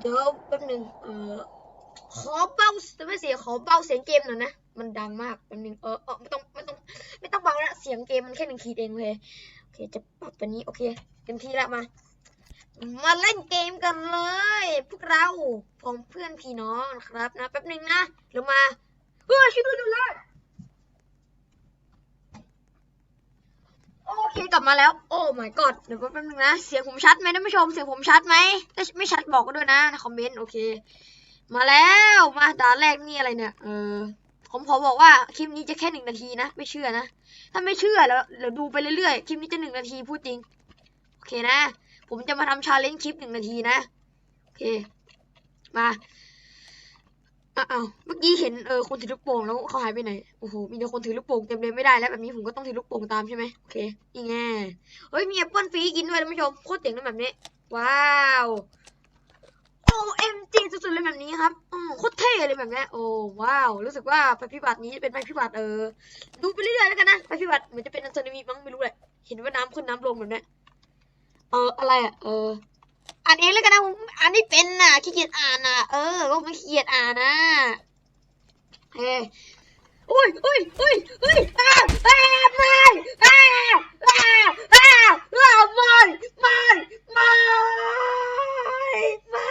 เดี๋ยวแป๊บหนึงเออขอเบาไม่เสียขอเบาเสียงเกมหน่อยนะ มันดังมากแป๊บหนึงเออเออไม่ต้องไม่ต้องไม่ต้องเบาละเสียงเกมมันแค่หนึ่งขีดเองเลยโอเคจะปรับตัวนี้โอเคเต็มที่ละมา มาเล่นเกมกันเลย พวกเราพร้อมเพื่อนพี่น้องนะครับนะแป๊บหนึงนะลงมาเฮ้ยช่วยด้วยด้วยเลยโอเค กลับมาแล้ว โอ้ my god เดี๋ยวแป๊บนึงนะ เสียงผมชัดไหมท่านผู้ชม เสียงผมชัดไหมถ้าไม่ชัดบอกก็ด้วยนะในคอมเมนต์ โอเค มาแล้ว มาด่านแรกนี่อะไรเนี่ย เออ ผมขอบอกว่าคลิปนี้จะแค่หนึ่งนาทีนะ ไม่เชื่อนะ ถ้าไม่เชื่อแล้วเดี๋ยวดูไปเรื่อยๆ คลิปนี้จะหนึ่งนาทีพูดจริง โอเคนะ ผมจะมาทำชาเลนจ์คลิปหนึ่งนาทีนะ โอเค มา อ้าวเมื่อกี้เห็นเออคนถือลูกโป่งแล้วเขาหายไปไหนโอ้โหมีแต่คนถือลูกโป่งเต็มเลยไม่ได้แล้วแบบนี้ผมก็ต้องถือลูกโป่งตามใช่ไหมโอเคนี่ไงเฮ้ยมีแอปเปิลฟรีกินด้วยท่านผู้ชมโคตรเจ๋งนะแบบนี้ ว้าว OMG สุดๆเลยแบบนี้ครับอืมโคตรเท่เลยแบบนี้โอ้ว้าวรู้สึกว่าภัยพิบัตินี้เป็นภัยพิบัติเออดูไปเรื่อยๆแล้วกันนะภัยพิบัติเหมือนจะเป็นอันโซนีมีมั้งไม่รู้แหละเห็นว่าน้ำขึ้นน้ำลงแบบนี้เอออะไรอะเออ อ่านเองแล้วกันนะผมอ่านไม่เป็นน่ะขี้เกียจอ่านน่ะเออก็ไม่ขี้เกียจอ่านน่ะเฮ้อุ้ยอุ้ยอุ้ยอุ้ยมาวอาม่อ้าวอามาวอามาไม่ม่